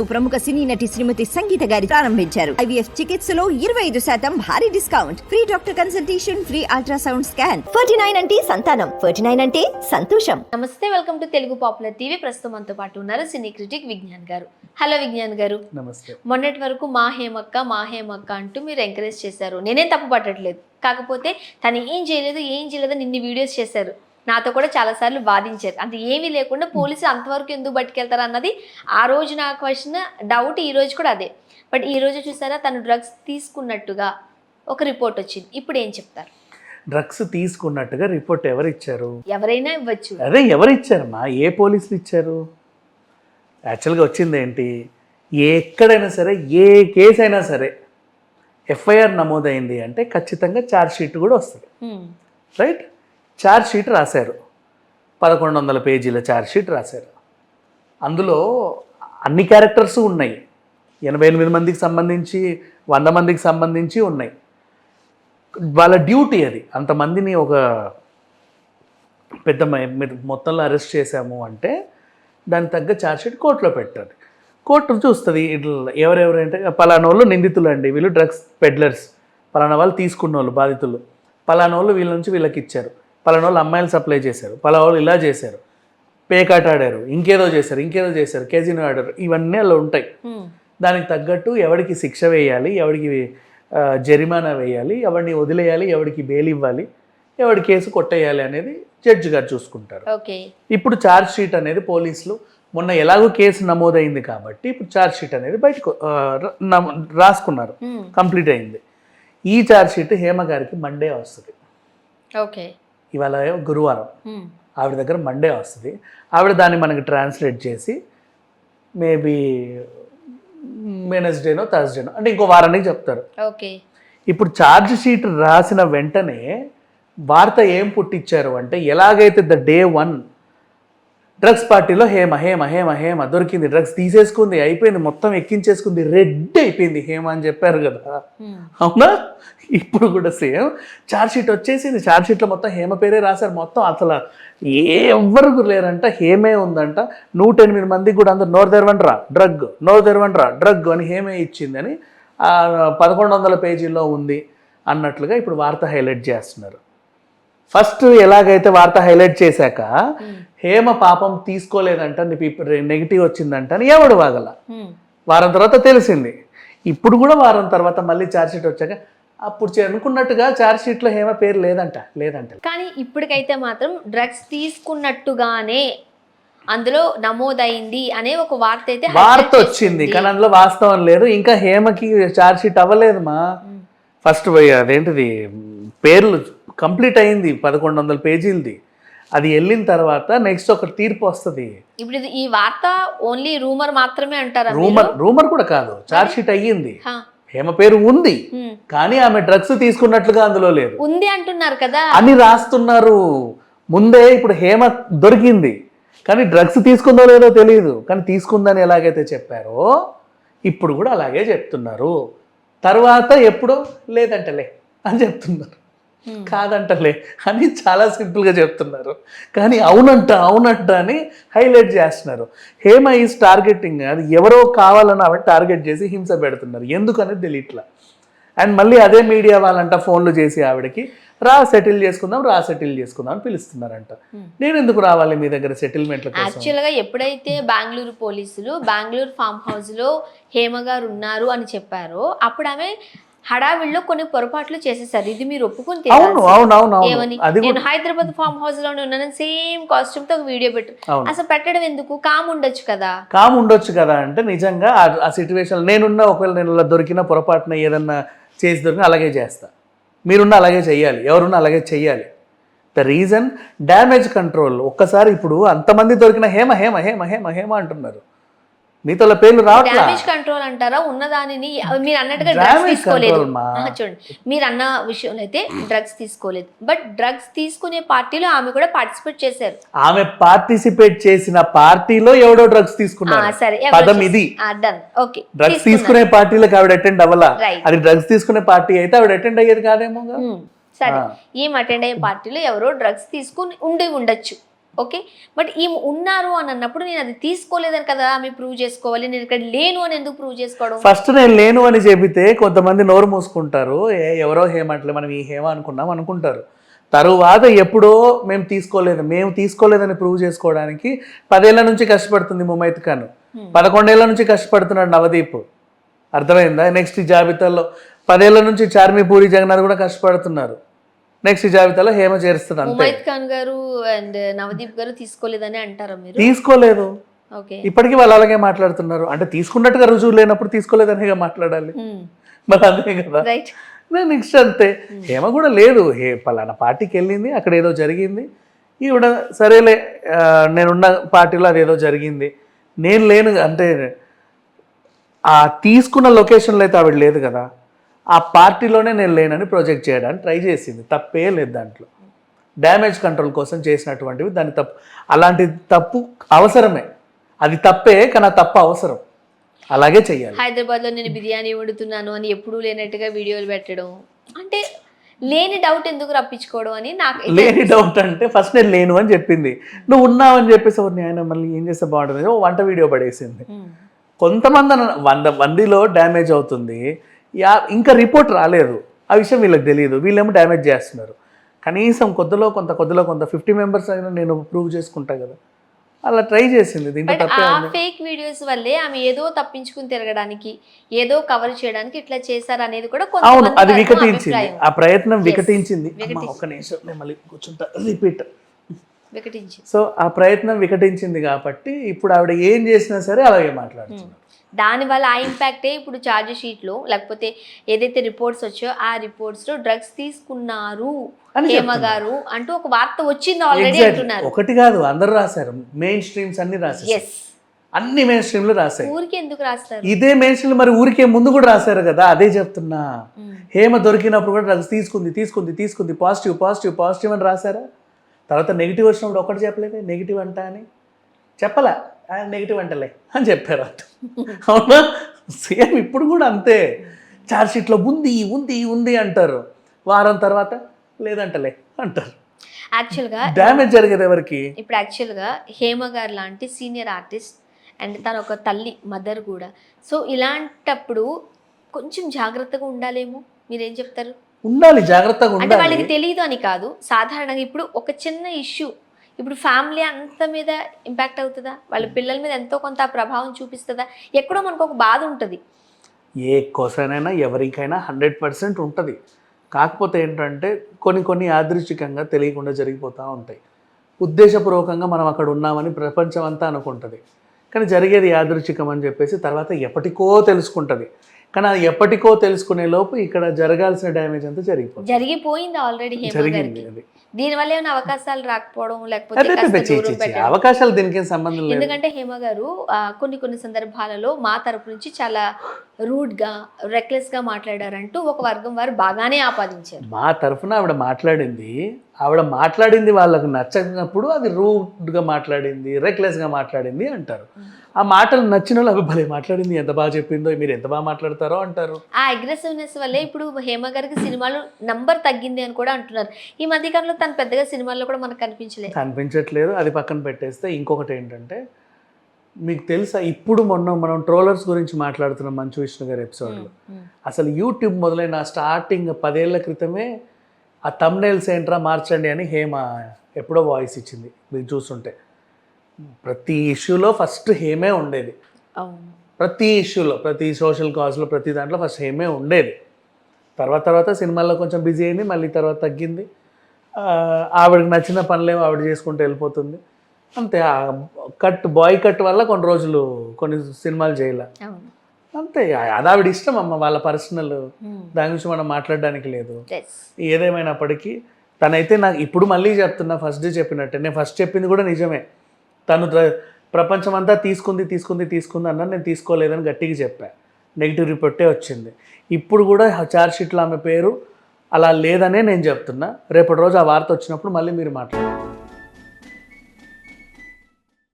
ప్రముఖ సినీ నటి శ్రీమతి సంగీత గారి ప్రారంభించారు. ఐవీఎఫ్ చికిత్సలో ఇరవై ఐదు శాతం భారీ discount. Free doctor consultation free ultrasound scan. Ferty nine అంటే సంతానం. ఫర్టీ నైన్ అంటే సంతోషం. నమస్తే welcome to Telugu popular TV. ప్రస్తుతం మనతో పాటు ఉన్నారు సినీ క్రిటిక్ విజ్ఞాన్ గారు. హలో విజ్ఞాన్ గారు. నమస్తే. మొన్నటి వరకు మా హేమక్క మా హేమక్క అంటూ మీరు ఎంకరేజ్ చేశారు. నేనేం తప్పు పట్టట్లేదు. కాకపోతే తను ఏం చేయలేదు ఏం చేయలేదు ఇన్ని వీడియోస్ చేశారు. నాతో కూడా చాలాసార్లు బాధించారు అంత ఏమీ లేకుండా పోలీసులు అంతవరకు ఎందుకు పట్టుకెళ్తారు అన్నది ఆ రోజు నా క్వశ్చన్ డౌట్ ఈ రోజు కూడా అదే. బట్ ఈ రోజు చూసారా తను డ్రగ్స్ తీసుకున్నట్టుగా ఒక రిపోర్ట్ వచ్చింది. ఇప్పుడు ఏం చెప్తారు? డ్రగ్స్ తీసుకున్నట్టుగా రిపోర్ట్ ఎవరు ఇచ్చారు ఎవరైనా ఇవ్వచ్చు. అదే ఎవరు ఇచ్చారమ్మా ఏ పోలీసులు ఇచ్చారు? యాక్చువల్గా వచ్చింది ఏంటి? ఎక్కడైనా సరే ఏ కేసు అయినా సరే ఎఫ్ఐఆర్ నమోదైంది అంటే ఖచ్చితంగా ఛార్జ్ షీట్ కూడా వస్తుంది. రైట్? ఛార్జ్ షీట్ రాశారు. పదకొండు వందల పేజీల ఛార్జ్ షీట్ రాశారు. అందులో అన్ని క్యారెక్టర్స్ ఉన్నాయి. ఎనభై ఎనిమిది మందికి సంబంధించి వంద మందికి సంబంధించి ఉన్నాయి. వాళ్ళ డ్యూటీ అది. అంతమందిని ఒక పెద్ద మీరు మొత్తంలో అరెస్ట్ చేశాము అంటే దానికి తగ్గ ఛార్జ్ షీట్ కోర్టులో పెట్టాలి. కోర్టు చూస్తుంది ఇట్లా ఎవరెవరంటే పలానా వాళ్ళు నిందితులు అండి వీళ్ళు డ్రగ్స్ పెడ్లర్స్. పలానా వాళ్ళు తీసుకున్న వాళ్ళు బాధితులు. పలానా వాళ్ళు వీళ్ళ నుంచి వీళ్ళకి ఇచ్చారు. పలానా వాళ్ళు అమ్మాయిలు సప్లై చేశారు పలానా వాళ్ళు ఇలా చేశారు పేకాట ఆడారు ఇంకేదో చేశారు ఇంకేదో చేశారు కేజీనో ఆడారు ఇవన్నీ అలా ఉంటాయి. దానికి తగ్గట్టు ఎవరికి శిక్ష వేయాలి ఎవరికి ఆ, జరిమానా వేయాలి ఎవరిని వదిలేయాలి ఎవరికి బెయిల్ ఇవ్వాలి ఎవరి కేసు కొట్టేయాలి అనేది జడ్జి గారు చూసుకుంటారు. ఓకే. ఇప్పుడు ఛార్జ్ షీట్ అనేది పోలీసులు మొన్న ఎలాగో కేసు నమోదైంది కాబట్టి ఇప్పుడు ఛార్జ్ షీట్ అనేది బయటకు రాసుకున్నారు. కంప్లీట్ అయింది. ఈ ఛార్జ్ షీట్ హేమ గారికి మండే వస్తుంది. ఓకే. ఇవాళ గురువారం. ఆవిడ దగ్గర మండే వస్తుంది. ఆవిడ దాన్ని మనకి ట్రాన్స్లేట్ చేసి మేబీ వెనస్డేనో థర్స్డేనో అంటే ఇంకో వారానికి చెప్తారు. ఓకే. ఇప్పుడు ఛార్జ్ షీట్ రాసిన వెంటనే వార్త ఏం పుట్టించారు అంటే ఎలాగైతే ద డే వన్ డ్రగ్స్ పార్టీలో హేమ హేమ హేమ హేమ దొరికింది. డ్రగ్స్ తీసేసుకుంది అయిపోయింది. మొత్తం ఎక్కించేసుకుంది. రెడ్ అయిపోయింది హేమ అని చెప్పారు కదా. అవునా? ఇప్పుడు కూడా సేమ్. ఛార్జ్ షీట్ వచ్చేసింది. ఛార్జ్ షీట్లో మొత్తం హేమ పేరే రాశారు. మొత్తం అసలు ఏ ఎవ్వరు లేరంట. హేమే ఉందంట. నూట ఎనిమిది మందికి కూడా అందరు నోరు తెరవండ్రా. డ్రగ్ నోరు తెరవండ్రా. డ్రగ్ అని హేమే ఇచ్చిందని పదకొండు వందల పేజీల్లో ఉంది అన్నట్లుగా ఇప్పుడు వార్త హైలైట్ చేస్తున్నారు. ఫస్ట్ ఎలాగైతే వార్త హైలైట్ చేశాక హేమ పాపం తీసుకోలేదంట నెగిటివ్ వచ్చిందంట అని ఎవడు వాగల. వారం తర్వాత తెలిసింది ఇప్పుడు కూడా వారం తర్వాత మళ్ళీ ఛార్జ్ షీట్ వచ్చాక అప్పుడు అనుకున్నట్టుగా ఛార్జ్ షీట్లో హేమ పేరు లేదంట లేదంట కానీ ఇప్పటికైతే మాత్రం డ్రగ్స్ తీసుకున్నట్టుగానే అందులో నమోదైంది అనే ఒక వార్త అయితే వార్త వచ్చింది. కానీ అందులో వాస్తవం లేదు ఇంకా హేమకి ఛార్జ్ షీట్ అవ్వలేదు మా హ్మ్. ఫస్ట్ పోయి అదేంటిది పేర్లు కంప్లీట్ అయింది పదకొండు వందల పేజీలది. అది వెళ్ళిన తర్వాత నెక్స్ట్ ఒక తీర్పు వస్తుంది. ఇప్పుడు ఈ వార్త ఓన్లీ రూమర్ మాత్రమే అంటారా మీరు? రూమర్ రూమర్ కూడా కాదు. ఛార్జ్ షీట్ అయ్యింది. హేమ పేరు ఉంది. కానీ ఆమె డ్రగ్స్ తీసుకున్నట్లుగా అందులో లేదు. ఉంది అంటున్నారు కదా. అని రాస్తున్నారు. ముందే ఇప్పుడు హేమ దొరికింది. కానీ డ్రగ్స్ తీసుకుందో లేదో తెలియదు కానీ తీసుకుందని ఎలాగైతే చెప్పారో ఇప్పుడు కూడా అలాగే చెప్తున్నారు. తర్వాత ఎప్పుడో? లేదంటలే అని చెప్తున్నారు. కాదంటలే అని చాలా సింపుల్గా చెప్తున్నారు. కానీ అవునంట అవునంట అని హైలైట్ చేస్తున్నారు. Hema is targeting. అది ఎవరో కావాలని ఆవిడ టార్గెట్ చేసి హింస పెడుతున్నారు. ఎందుకనేది తెలియట్లా అండ్ మళ్ళీ అదే మీడియా వాళ్ళంట ఫోన్లు చేసి ఆవిడకి రా సెటిల్ చేసుకుందాం రా సెటిల్ చేసుకుందాం అని పిలుస్తున్నారంట. నేను ఎందుకు రావాలి మీ దగ్గర సెటిల్మెంట్ల కోసం? యాక్చువల్గా ఎప్పుడైతే బెంగళూరు పోలీసులు బెంగళూరు ఫామ్ హౌస్లో హేమ గారు ఉన్నారు అని చెప్పారో అప్పుడు ఆమె హడావిడిలో కొన్ని పొరపాట్లు చేసేసారు ఇది మీరు ఒప్పుకుని అవును. అవును అవును ఏమని? నేను హైదరాబాద్ ఫామ్ హౌస్లోనే ఉన్నాను సేమ్ కాస్ట్యూమ్తో వీడియో పెట్టు. అసలు పెట్టడం ఎందుకు? కామ్ ఉండొచ్చు కదా. కామ్ ఉండొచ్చు కదా అంటే నిజంగా ఆ- ఆ సిచ్యువేషన్ నేనున్న ఒకవేళ నేను ఇలా దొరికిన పొరపాటున ఏదన్నా చేసి దొరికిన అలాగే చేస్తా. మీరున్న అలాగే చెయ్యాలి. ఎవరున్నా అలాగే చెయ్యాలి. ద రీజన్ డ్యామేజ్ కంట్రోల్ ఒక్కసారి ఇప్పుడు అంతమంది దొరికిన హేమ హేమ హేమ హేమ హేమ అంటున్నారు. వాళ్ళ పేర్లు రావట్లా? డామేజ్ కంట్రోల్ అంటారా? ఉన్న దానిని మీరు అన్నట్టుగా డ్రగ్స్ తీసుకోలేదు. చూడండి మీరు అన్న విషయంలో అయితే డ్రగ్స్ తీసుకోలేదు. బట్ డ్రగ్స్ తీసుకునే పార్టీలో ఆమె కూడా పార్టిసిపేట్ చేశారు. ఆమె పార్టిసిపేట్ చేసిన పార్టీలో ఎవడో డ్రగ్స్ తీసుకున్నారు సరే పదం ఇది. ఓకే డ్రగ్స్ తీసుకునే పార్టీలకు ఆవిడ అటెండ్ అవ్వాలా. అది డ్రగ్స్ తీసుకునే పార్టీ అయితే ఆవిడ అటెండ్ అయ్యేది కాదేమో సరే. ఆ. ఈమె అటెండ్ అయ్యే పార్టీలో ఎవరో డ్రగ్స్ తీసుకుని ఉండి ఉండొచ్చు. ఓకే? బట్ ఈమె ఉన్నారు అని అన్నప్పుడు నేను అది తీసుకోలేదని కదా ఆమె ప్రూవ్ చేసుకోవాలి నేను ఇక్కడ లేను అని ఎందుకు ప్రూవ్ చేసుకోవడం? ఫస్ట్ నేను లేను అని చెబితే కొంతమంది నోరు మూసుకుంటారు. ఏ ఎవరో హేమంటలే మనం ఈ హేమ అనుకున్నాం అనుకుంటారు. తరువాత ఎప్పుడో మేము తీసుకోలేదు మేము తీసుకోలేదని ప్రూవ్ చేసుకోవడానికి పదేళ్ళ నుంచి కష్టపడుతుంది ముమైత్ ఖాన్. పదకొండేళ్ళ నుంచి కష్టపడుతున్నాడు నవదీప్. అర్థమైందా? నెక్స్ట్ జాబితాలో పదేళ్ళ నుంచి చార్మి పూరి జగన్నాథ్ కూడా కష్టపడుతున్నారు. నెక్స్ట్ జాబితాలో హేమ చేరుస్తుంది అంతే. ఖాన్ గారు అండ్ నవదీప్ గారు తీసుకోలేదని అంటారా మీరు? తీసుకోలేదు. ఓకే. ఇప్పటికీ వాళ్ళు అలాగే మాట్లాడుతున్నారు. అంటే తీసుకున్నట్టుగా రుజువు లేనప్పుడు తీసుకోలేదనే మాట్లాడాలి. మరి అంతే కదా. నేను నెక్స్ట్ అంతే. హేమ కూడా లేదు. హే పలానా పార్టీకి వెళ్ళింది అక్కడ ఏదో జరిగింది. ఈవిడ సరేలే నేనున్న పార్టీలో అది ఏదో జరిగింది. నేను లేను అంటే ఆ తీసుకున్న లొకేషన్లో అయితే ఆవిడ లేదు కదా. ఆ పార్టీలోనే నేను లేనని ప్రొజెక్ట్ చేయడానికి ట్రై చేసింది. తప్పే లేదు దాంట్లో. డ్యామేజ్ కంట్రోల్ కోసం చేసినటువంటివి దాని తప్పు. అలాంటి తప్పు అవసరమే. అది తప్పే కానీ ఆ తప్పు అవసరం. అలాగే చెయ్యాలి. హైదరాబాద్లో నేను బిర్యానీ వండుతున్నాను అని ఎప్పుడూ లేనట్టుగా వీడియోలు పెట్టడం. అంటే లేని డౌట్ ఎందుకు రప్పించుకోవడం అని నాకు లేని డౌట్ అంటే ఫస్ట్ నేను లేను అని చెప్పింది. నువ్వు ఉన్నావు అని చెప్పేసి ఎవరిని ఆయన మళ్ళీ ఏం చేస్తే బాగుంటుంది? ఓ వంట వీడియో పడేసింది. కొంతమంది వంద మందిలో డ్యామేజ్ అవుతుంది. యా ఇంకా రిపోర్ట్ రాలేదు. ఆ విషయం వీళ్ళకి తెలియదు. వీళ్ళేమో డ్యామేజ్ చేస్తున్నారు. కనీసం కొద్దిలో కొంత కొద్దిలో కొంత ఫిఫ్టీ మెంబర్స్ అయినా నేను ప్రూవ్ చేసుకుంటా కదా. అలా ట్రై చేసింది. దీంట్లో బట్ తప్పే ఆ ఉంది. ఫేక్ వీడియోస్ వల్లే ఆమె ఏదో తప్పించుకుని తిరగడానికి ఏదో కవర్ చేయడానికి ఇట్లా చేశారు అనేది కూడా అవును అది వికటించింది. ఆ ప్రయత్నం. వికటించింది. అమ్మా. ఒక్క నిమిషం నేను మళ్ళీ కూర్చుంటా. రిపీట్ వికటించి సో ఆ ప్రయత్నం వికటించింది కాబట్టి ఇప్పుడు ఆవిడ ఏం చేసినా సరే అలాగే మాట్లాడుతున్నారు. దానివల్ల ఆ ఇంపాక్టే ఇప్పుడు ఛార్జ్ షీట్లో లేకపోతే ఏదైతే రిపోర్ట్స్ వచ్చో ఆ రిపోర్ట్స్లో డ్రగ్స్ తీసుకున్నారు. అని హేమ చెప్తున్నారు. గారు అంటూ ఒక వార్త వచ్చింది ఆల్రెడీ. అంటున్నారు. ఒకటి కాదు అందరు రాశారు. మెయిన్ స్ట్రీమ్స్ అన్ని రాశారు ఎస్ అన్ని మెయిన్ స్ట్రీమ్లు రాశాయి. ఊరికి ఎందుకు రాస్తారు? ఇదే మెయిన్ స్ట్రీమ్ మరి ఊరికే ముందు కూడా రాశారు కదా అదే చెప్తున్నా. హేమ దొరికినప్పుడు కూడా డ్రగ్స్ తీసుకుంది తీసుకుంది తీసుకుంది. పాజిటివ్ పాజిటివ్ పాజిటివ్ అని రాశారా? తర్వాత నెగిటివ్ వచ్చినప్పుడు ఒకటి చెప్పలేదే? నెగిటివ్ అంట అని? చెప్పలా? నెగిటివ్ అంటలే అని చెప్పారు అవునా? సేమ్ ఇప్పుడు కూడా అంతే. చార్జ్ షీట్లో ఉంది ఉంది ఉంది అంటారు. వారం తర్వాత లేదంటలే అంటారు. యాక్చువల్గా డ్యామేజ్ జరిగేది ఎవరికి? ఇప్పుడు యాక్చువల్గా హేమ గారు లాంటి సీనియర్ ఆర్టిస్ట్ అండ్ తన ఒక తల్లి మదర్ కూడా. సో ఇలాంటప్పుడు కొంచెం జాగ్రత్తగా ఉండాలేమో? మీరేం చెప్తారు? ఉండాలి జాగ్రత్తగా ఉండాలి. వాళ్ళకి తెలియదు అని కాదు. సాధారణంగా ఇప్పుడు ఒక చిన్న ఇష్యూ ఇప్పుడు ఫ్యామిలీ అంత మీద ఇంపాక్ట్ అవుతుందా? వాళ్ళ పిల్లల మీద ఎంతో కొంత ప్రభావం చూపిస్తుందా? ఎక్కడో మనకు ఒక బాధ ఉంటుంది. ఏ కోసనైనా ఎవరికైనా హండ్రెడ్ పర్సెంట్ ఉంటుంది. కాకపోతే ఏంటంటే కొన్ని కొన్ని యాదృచ్ఛికంగా తెలియకుండా జరిగిపోతూ ఉంటాయి. ఉద్దేశపూర్వకంగా మనం అక్కడ ఉన్నామని ప్రపంచం అంతా అనుకుంటుంది. కానీ జరిగేది యాదృచ్ఛికం అని చెప్పేసి తర్వాత ఎప్పటికో తెలుసుకుంటుంది. కానీ అది ఎప్పటికో తెలుసుకునే లోపు ఇక్కడ జరగాల్సిన డ్యామేజ్ అంతా జరిగిపోతుంది. జరిగిపోయింది ఆల్రెడీ జరిగింది అది. దీనివల్ల ఏమైనా అవకాశాలు రాకపోవడం లేకపోతే అవకాశాలు దీనికి సంబంధం లేదు. ఎందుకంటే హేమ గారు ఆ, కొన్ని కొన్ని సందర్భాలలో మా తరపు నుంచి చాలా రూడ్గా రెక్లెస్గా మాట్లాడారంటూ ఒక వర్గం వారు బాగానే ఆపాదించారు. మా తరఫున ఆవిడ మాట్లాడింది ఆవిడ మాట్లాడింది వాళ్ళకు నచ్చనప్పుడు అది రూడ్గా మాట్లాడింది రెక్లెస్గా మాట్లాడింది అంటారు. ఆ మాటలు నచ్చిన వాళ్ళు అవి భలే మాట్లాడింది. ఎంత బాగా చెప్పిందో మీరు ఎంత బాగా మాట్లాడతారో అంటారు. ఆ అగ్రెసివ్నెస్ వల్లే ఇప్పుడు హేమ గారికి సినిమాలు నంబర్ తగ్గింది అని కూడా అంటున్నారు. ఈ మధ్య కాలంలో తను పెద్దగా సినిమాల్లో కూడా మనకు కనిపించలేదు కనిపించట్లేదు. అది పక్కన పెట్టేస్తే ఇంకొకటి ఏంటంటే మీకు తెలుసా ఇప్పుడు మొన్న మనం ట్రోలర్స్ గురించి మాట్లాడుతున్నాం మంచు విష్ణు గారి ఎపిసోడ్లో. అసలు యూట్యూబ్ మొదలైన స్టార్టింగ్ పదేళ్ళ క్రితమే ఆ తమ్నైల్స్ ఏంట్రా మార్చండి అని హేమ ఎప్పుడో వాయిస్ ఇచ్చింది. మీరు చూస్తుంటే. ప్రతి ఇష్యూలో ఫస్ట్ హేమే ఉండేది. ప్రతి ఇష్యూలో ప్రతి సోషల్ కాజ్లో ప్రతి దాంట్లో ఫస్ట్ హేమే ఉండేది. తర్వాత తర్వాత సినిమాల్లో కొంచెం బిజీ అయింది మళ్ళీ తర్వాత తగ్గింది. ఆవిడకి నచ్చిన పనులేమో ఆవిడ చేసుకుంటూ వెళ్ళిపోతుంది. అంతే కట్ బాయ్ కట్ వల్ల కొన్ని రోజులు కొన్ని సినిమాలు చేయలే. అంతే అది ఆవిడ ఇష్టం అమ్మ వాళ్ళ పర్సనల్. దాని గురించి మనం మాట్లాడడానికి లేదు. ఏదేమైనప్పటికీ తనైతే నాకు ఇప్పుడు మళ్ళీ చెప్తున్నా ఫస్ట్ డే చెప్పినట్టే నేను ఫస్ట్ చెప్పింది కూడా నిజమే. తను ప్రపంచం అంతా తీసుకుంది తీసుకుంది తీసుకుంది అన్న నేను తీసుకోలేదని గట్టిగా చెప్పా. నెగిటివ్ రిపోర్టే వచ్చింది. ఇప్పుడు కూడా చార్జ్ షీట్లో ఆమె పేరు అలా లేదనే నేను చెప్తున్నా. రేపటి రోజు ఆ వార్త వచ్చినప్పుడు మళ్ళీ మీరు మాట్లాడండి.